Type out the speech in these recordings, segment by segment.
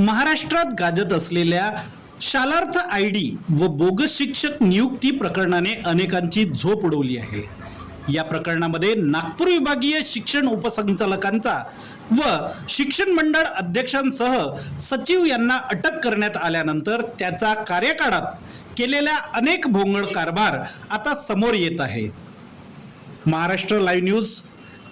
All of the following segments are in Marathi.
महाराष्ट्रात गाजत असलेल्या शालार्थ आय डी व बोगस शिक्षक नियुक्ती प्रकरणाने अनेकांची झोप उडवली आहे. या प्रकरणामध्ये नागपूर विभागीय शिक्षण उपसंचालकांचा व शिक्षण मंडळ अध्यक्षांसह सचिव यांना अटक करण्यात आल्यानंतर त्याचा कार्यकाळात केलेल्या अनेक भोंगळ कारभार आता समोर येत आहे. महाराष्ट्र लाईव्ह न्यूज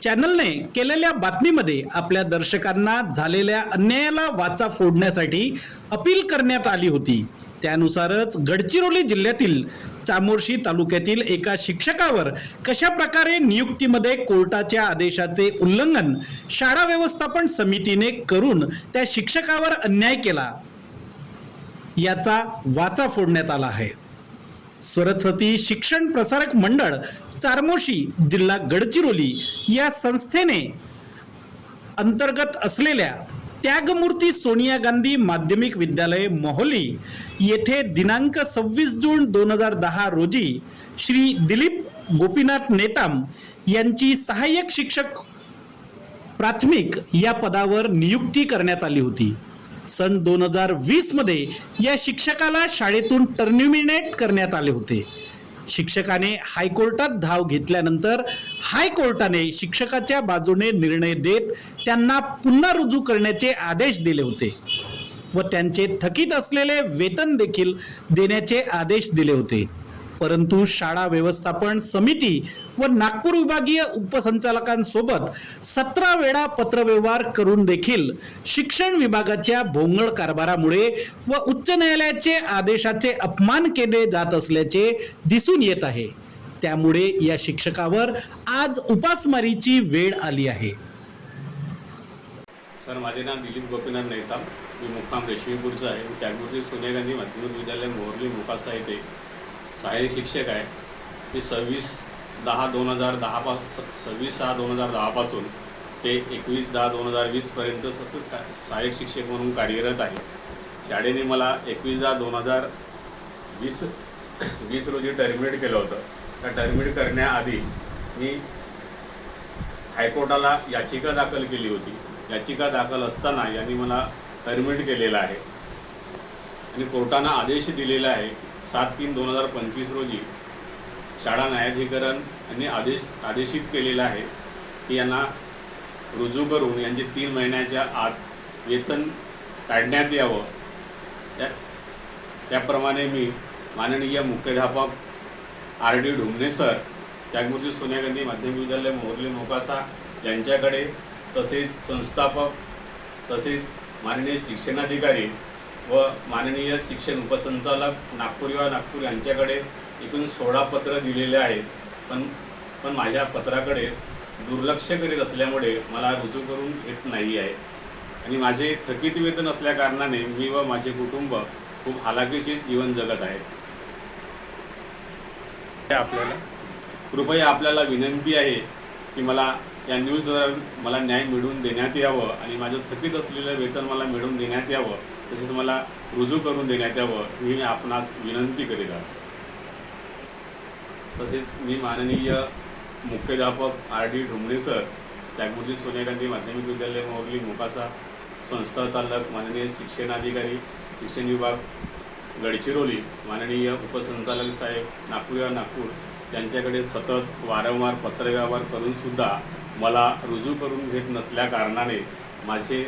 चॅनलने केलेल्या बातमीमध्ये आपल्या दर्शकांना झालेल्या अन्यायाला वाचा फोडण्यासाठी अपील करण्यात आली होती. त्यानुसारच गडचिरोली जिल्ह्यातील चामोर्शी तालुक्यातील एका शिक्षकावर कशा प्रकारे नियुक्तीमध्ये कोर्टाच्या आदेशाचे उल्लंघन शाळा व्यवस्थापन समितीने करून त्या शिक्षकावर अन्याय केला? याचा वाचा फोडण्यात आला आहे. सरस्वती शिक्षण प्रसारक मंडळ चारमोशी जिल्हा गडचिरोली या संस्थेने अंतर्गत असलेल्या त्यागमूर्ती सोनिया गांधी माध्यमिक विद्यालय मोहोली येथे दिनांक सव्वीस जून दोन हजार दहा रोजी श्री दिलीप गोपीनाथ नेताम यांची सहाय्यक शिक्षक प्राथमिक या पदावर नियुक्ती करण्यात आली होती. सन दोन हजार वीसमध्ये या शिक्षकाला शाळेतून टर्मिनेट करण्यात आले होते. शिक्षकाने हायकोर्टात धाव घेतल्यानंतर हायकोर्टाने शिक्षकाच्या बाजूने निर्णय देत त्यांना पुन्हा रुजू करण्याचे आदेश दिले होते व त्यांचे थकीत असलेले वेतन देखील देण्याचे आदेश दिले होते. परंतु शाळा व्यवस्थापन समिती व नागपूर विभागीय उपसंचालकांसोबत सतरा वेळा पत्रव्यवहार करून देखील शिक्षण विभागाच्या भोंगळ कारभारामुळे व उच्च न्यायालयाचे आदेशाचे अपमान केले जात असल्याचे दिसून येत आहे. त्यामुळे या शिक्षकावर आज उपासमारीची वेळ आली आहे. सर माझे नाव दिलीप गोपीनाथ नेताम. मी मुक्काम रेशमीपूरचा आहे. मी त्यागपूरची सोनिया गांधी माध्यमिक विद्यालय मोहरली मुकासा येथे सहाय्यक शिक्षक आहे मी सव्वीस दहा दोन हजार दहा सव्वीस सहा दोन हजार दहापासून ते एकवीस दहा दोन हजार वीसपर्यंत सतत का सहाय्यक शिक्षक म्हणून कार्यरत आहे. शाळेने मला एकवीस दहा दोन हजार वीस वीस रोजी टर्मिनेट केलं होतं. त्या टर्मिनेट करण्याआधी मी हायकोर्टाला याचिका दाखल केली होती. याचिका दाखल असताना यांनी मला टर्मिनेट केलेलं आहे. आणि कोर्टानं आदेश दिलेला आहे सात तीन दोन हजार पंचवीस रोजी शाळा न्यायाधिकरण यांनी आदेश आदेशित केलेला आहे की यांना रुजू करून यांचे तीन महिन्याच्या आत वेतन काढण्यात यावं. त्या त्याप्रमाणे मी माननीय मुख्याध्यापक आर डी ढुमणे सर त्यागमूर्ती सोनिया गांधी माध्यमिक विद्यालय मोहरली मोकासा यांच्याकडे तसेच संस्थापक तसेच माननीय शिक्षणाधिकारी व माननीय शिक्षण उपसंचालक नागपूर किंवा नागपूर यांच्याकडे एकूण सोळा पत्र दिलेले आहेत. पण पण माझ्या पत्राकडे दुर्लक्ष करीत असल्यामुळे मला रुजू करून घेत नाही आहे. आणि माझे थकीत वेतन असल्याकारणाने मी व माझे कुटुंब खूप हालाकीचे जीवन जगत आहे. आपल्याला? कृपया आपल्याला विनंती आहे की मला या न्यूजद्वारे मला न्याय मिळवून देण्यात यावं आणि माझं थकीत असलेलं वेतन मला मिळवून देण्यात यावं. तसेच मला रुजू करून देण्यात यावं मी आपणास विनंती करीत आहे. तसेच मी माननीय मुख्याध्यापक आर डी ढुमणे सर त्यागुर्जी सोनिया गांधी माध्यमिक विद्यालय मोहर्ली मोकासा संस्था चालक माननीय शिक्षणाधिकारी शिक्षण विभाग गडचिरोली माननीय उपसंचालक साहेब नागपूर या नागपूर यांच्याकडे सतत वारंवार पत्रव्यवहार करूनसुद्धा मला रुजू करून घेत नसल्या कारणाने माझे